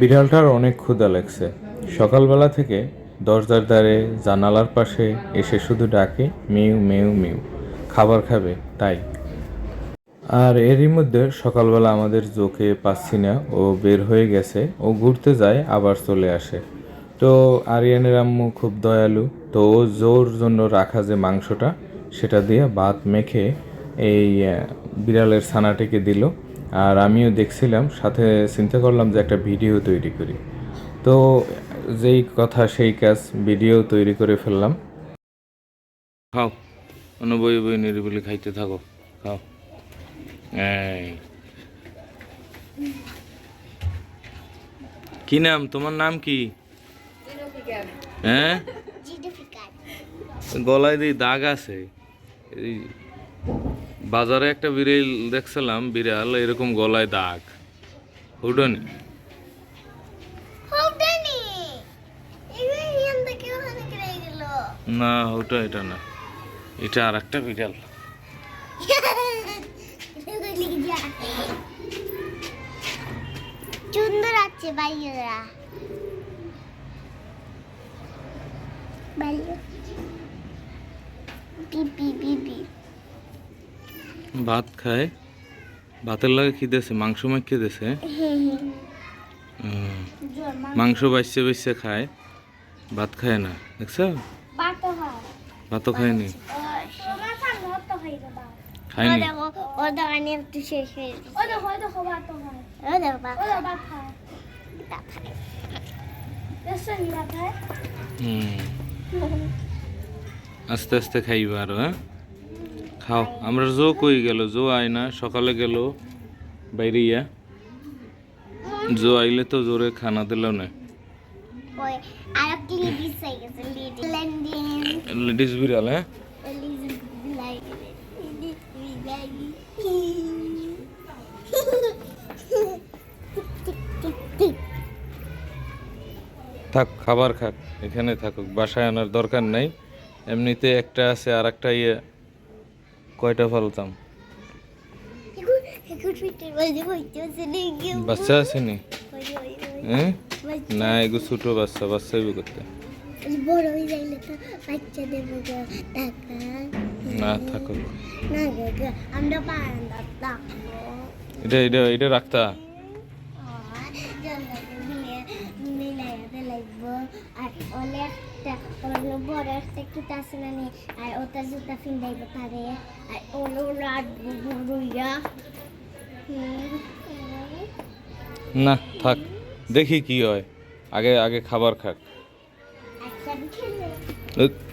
বিড়ালটার অনেক ক্ষুধা লাগছে। সকালবেলা থেকে দরজার ধারে জানালার পাশে এসে শুধু ডাকে, মিউ মিউ মিউ, খাবার খাবে, তাই। আর এরই মধ্যে সকালবেলা আমাদের চোখে পাচ্ছি না, ও বের হয়ে গেছে, ও ঘুরতে যায়, আবার চলে আসে। তো আরিয়ানের আম্মু খুব দয়ালু, তো ও জোর জন্য রাখা যে মাংসটা, সেটা দিয়ে ভাত মেখে এই বিড়ালের ছানাটিকে দিল। আর আমিও দেখছিলাম সাথে চিন্তা করলাম যে একটা ভিডিও তৈরি করি। তো যেই কথা সেই কাজ ভিডিও তৈরি করে ফেললাম। খাও অন্য বই বই নিরিবিলি খাইতে থাকো খাও। এই। কি নাম? তোমার নাম কি? হ্যাঁ? গলায় দিয়ে দাগ আছে এই বাজারে একটা বিড়াল দেখছিলাম বিড়াল এরকম গলায় দাগ। উডনি না ওটা এটা না। এটা আর একটা বিড়াল। সুন্দর আছে বাইরা বাইরা। পিপি পিপি ভাত খায়। ভাতের লাগে কি দেছে মাংস মাখিয়ে দেছে হুম। মাংস বাইসে বাইসে খায়। ভাত খায় না দেখছ? ভাতও খায়নি খায়নি আস্তে আস্তে খাইবা আরও হ্যাঁ? খাও। আমরা জো কই গেল? জো আয় না সকালে গেল বাইরে ইয়া জো আইলে তো জোরে খানা দিল না। লিডিস বিড়াল হ্যাঁ? থাক খাবার খাক এখানে থাকুক বাসায় আনার দরকার নাই। এমনিতে একটা আছে আর একটা ইয়ে। কয়টা ফেলতাম? না বাচ্চা হ্যাঁ বাচ্চা না এগু ছোট বাচ্চা বাচ্চা হইব করতে? বড় হয়ে যাইলে তো বাচ্চা দেবো টাকা। না থাকো। না আমরা বারান্দা এটা এটা এটা রাখতা? আর অনেকটা ওগুলো বড় একটা কিতা আছে না নি আর ওটা জুতা ফিন্দাইব পারে আর ওগুলো রাখব গরুইয়া না থাক দেখি কি হয় আগে আগে খাবার খাক আচ্ছা